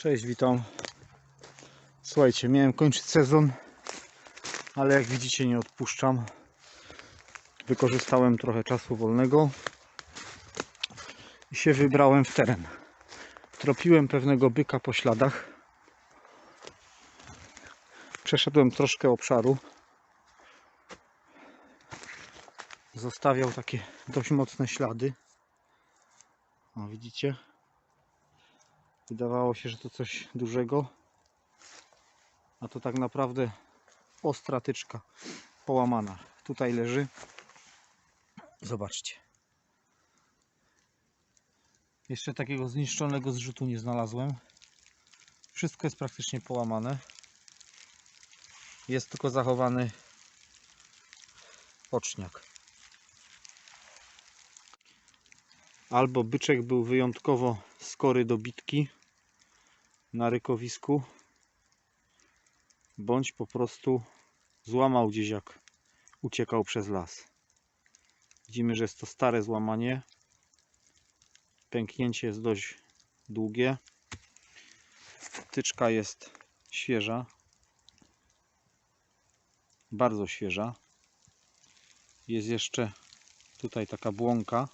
Cześć, witam. Słuchajcie, miałem kończyć sezon, ale jak widzicie nie odpuszczam. Wykorzystałem trochę czasu wolnego i się wybrałem w teren. Tropiłem pewnego byka po śladach. Przeszedłem troszkę obszaru. Zostawiał takie dość mocne ślady. O, widzicie? Wydawało się, że to coś dużego, a to tak naprawdę ostra tyczka połamana. Tutaj leży. Zobaczcie. Jeszcze takiego zniszczonego zrzutu nie znalazłem. Wszystko jest praktycznie połamane. Jest tylko zachowany oczniak. Albo byczek był wyjątkowo skory do bitki na rykowisku, bądź po prostu złamał gdzieś jak uciekał przez las. Widzimy, że jest to stare złamanie. Pęknięcie jest dość długie. Tyczka jest świeża. Bardzo świeża. Jest jeszcze tutaj taka błąka.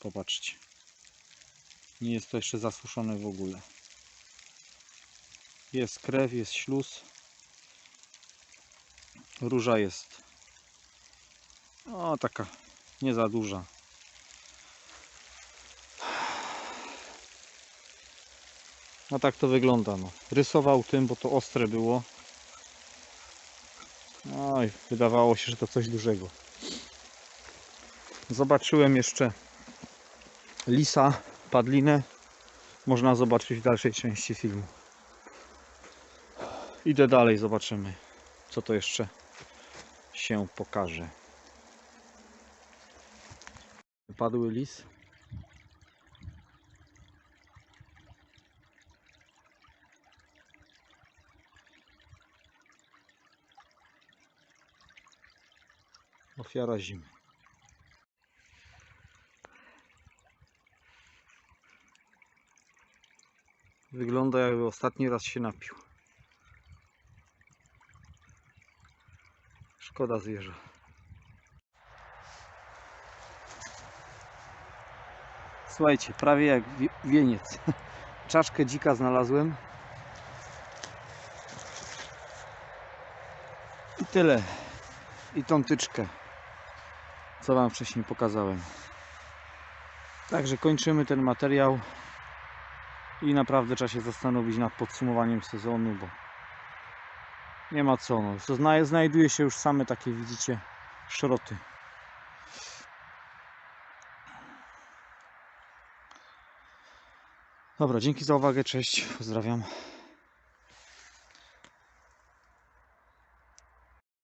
Popatrzcie. Nie jest to jeszcze zasuszone w ogóle. Jest krew, jest śluz. Róża jest o taka nie za duża. No tak to wygląda. No. Rysował tym, bo to ostre było. I wydawało się, że to coś dużego. Zobaczyłem jeszcze lisa, padlinę. Można zobaczyć w dalszej części filmu. Idę dalej, zobaczymy, co to jeszcze się pokaże. Padły lis. Ofiara zimy. Wygląda jakby ostatni raz się napił. Szkoda zwierza. Słuchajcie, prawie jak wie- wieniec. Czaszkę dzika znalazłem. I tyle. I tą tyczkę, co Wam wcześniej pokazałem. Także kończymy ten materiał. I naprawdę trzeba się zastanowić nad podsumowaniem sezonu, bo nie ma co. No. Znajduje się już same takie, widzicie, szroty. Dobra, dzięki za uwagę, cześć, pozdrawiam.